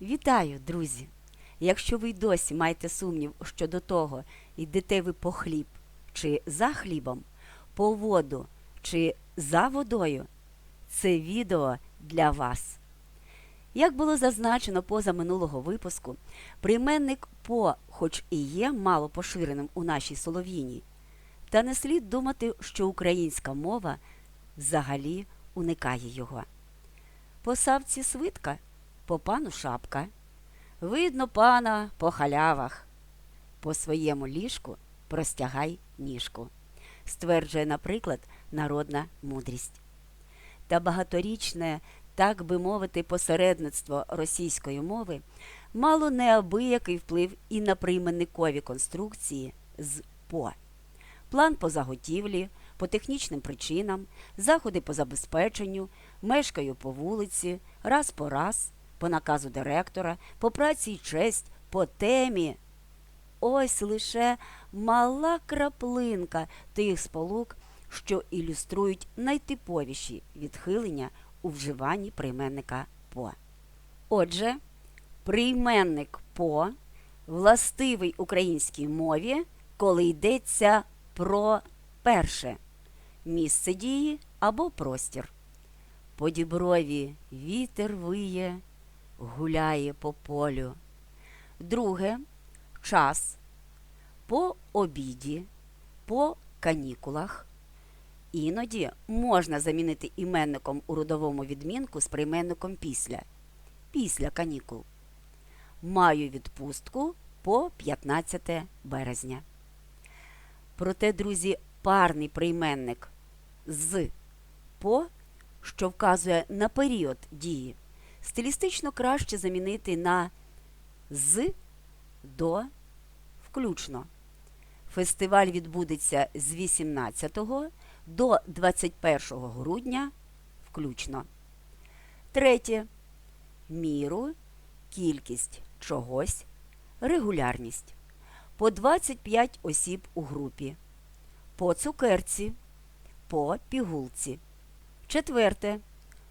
Вітаю, друзі! Якщо ви й досі маєте сумнів щодо того, йдете ви по хліб чи за хлібом, по воду чи за водою, це відео для вас. Як було зазначено поза минулого випуску, прийменник по, хоч і є мало поширеним у нашій солов'їні, та не слід думати, що українська мова взагалі уникає його. По савці свитка, по пану шапка. Видно пана по халявах. По своєму ліжку простягай ніжку, стверджує, наприклад, народна мудрість. Та багаторічне, так би мовити, посередництво російської мови мало неабиякий вплив і на прийменникові конструкції з по. План по заготівлі, по технічним причинам, заходи по забезпеченню, мешкаю по вулиці, раз по раз, по наказу директора, по праці й честь, по темі. Ось лише мала краплинка тих сполук, що ілюструють найтиповіші відхилення у вживанні прийменника по. Отже, прийменник по властивий українській мові, коли йдеться про перше місце дії або простір. По діброві вітер виє, гуляє по полю. Друге час по обіді, по канікулах. Іноді можна замінити іменником у родовому відмінку з прийменником після. Після канікул. Маю відпустку по 15 березня. Проте, друзі, парний прийменник з по, що вказує на період дії, стилістично краще замінити на з до включно. Фестиваль відбудеться з 18 до 21 грудня включно. Третє. Міру, кількість чогось, регулярність. По 25 осіб у групі. По цукерці. По пігулці. Четверте.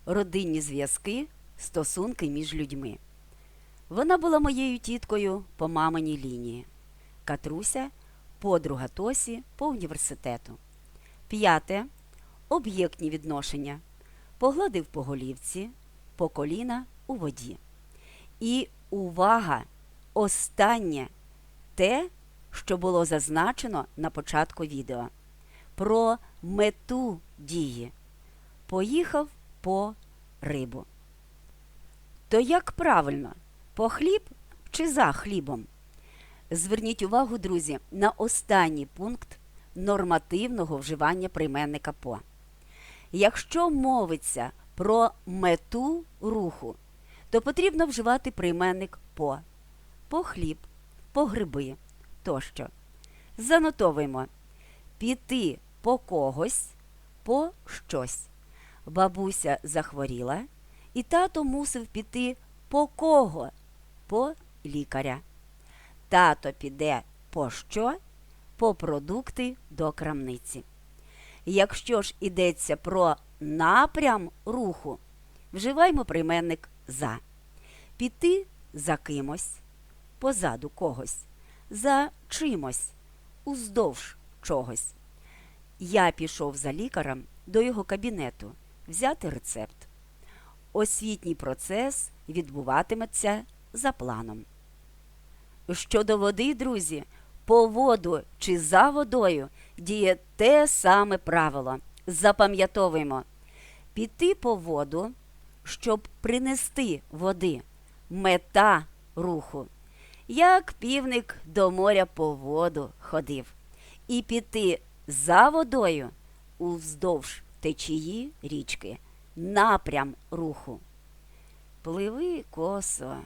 Родинні зв'язки, стосунки між людьми. Вона була моєю тіткою по маминій лінії. Катруся подруга Тосі по університету. П'яте. Об'єктні відношення. Погладив по голівці, по коліна у воді. І увага! Останнє те, що було зазначено на початку відео. Про мету дії. Поїхав по рибу. То як правильно? По хліб чи за хлібом? Зверніть увагу, друзі, на останній пункт нормативного вживання прийменника по. Якщо мовиться про мету руху, то потрібно вживати прийменник по, по хліб, по гриби тощо. Занотовуємо піти по когось, по щось. Бабуся захворіла, і тато мусив піти по кого? По лікаря. Тато піде по що? По продукти до крамниці. Якщо ж йдеться про напрям руху, вживаємо прийменник за. Піти за кимось, позаду когось, за чимось, уздовж чогось. Я пішов за лікарем до його кабінету взяти рецепт. Освітній процес відбуватиметься за планом. Щодо води, друзі, по воду чи за водою діє те саме правило. Запам'ятовуємо піти по воду, щоб принести води, мета руху. Як півник до моря по воду ходив, і піти за водою уздовж течії річки, напрям руху. Пливи косо,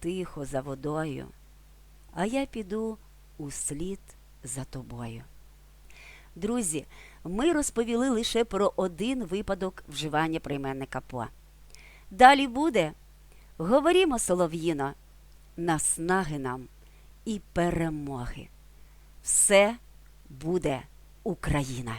тихо за водою, а я піду услід за тобою. Друзі, ми розповіли лише про один випадок вживання прийменника по. Далі буде. Говорімо, солов'їно, наснаги нам і перемоги. Все буде Україна!